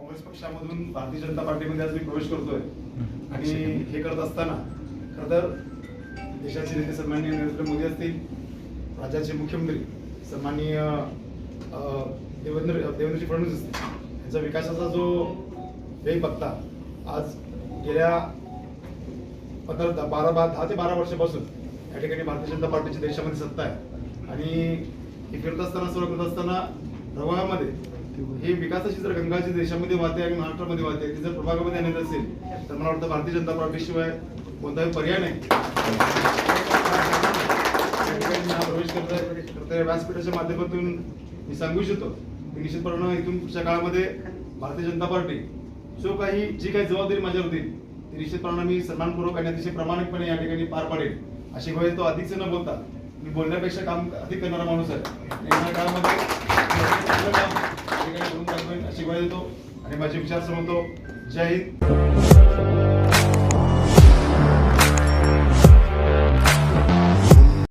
पक्षामधून भारतीय जनता पार्टीमध्ये आज मी प्रवेश करतोय. आणि हे करत असताना खरं तर देशाचे नेते सन्माननीय नरेंद्र मोदी असतील राज्याचे मुख्यमंत्री सन्माननीय देवेंद्र देवेंद्रजी फडणवीस असतील यांचा विकासाचा जो वेग बघता आज गेल्या पंधरा बारा बा दहा ते बारा वर्षापासून या ठिकाणी भारतीय जनता पार्टीची देशामध्ये सत्ता आहे. आणि हे फिरत असताना सर्व करत असताना प्रभागामध्ये हे विकासाची जर देशामध्ये वाहते आणि महाराष्ट्रामध्ये वाहते ती जर प्रभागामध्ये आणत असेल तर मला वाटतं भारतीय जनता पार्टीशिवाय कोणताही पर्याय नाही. प्रवेश करता व्यासपीठाच्या माध्यमातून मी सांगू इच्छितो की निश्चितपणे इथून पुढच्या काळामध्ये भारतीय जनता पार्टी जो काही जी काही जबाबदारी माझ्यावर देईल ती निश्चितपणे मी सन्मानपूर्वक आणि अतिशय प्रामाणिकपणे या ठिकाणी पार पाडेल. अशी गोष्ट तो अधिकच न बोलता मी बोलण्यापेक्षा काम अधिक करणारा माणूस आहे. येणाऱ्या काळामध्ये देतो आणि माझे विचार समजतो. जय हिंद.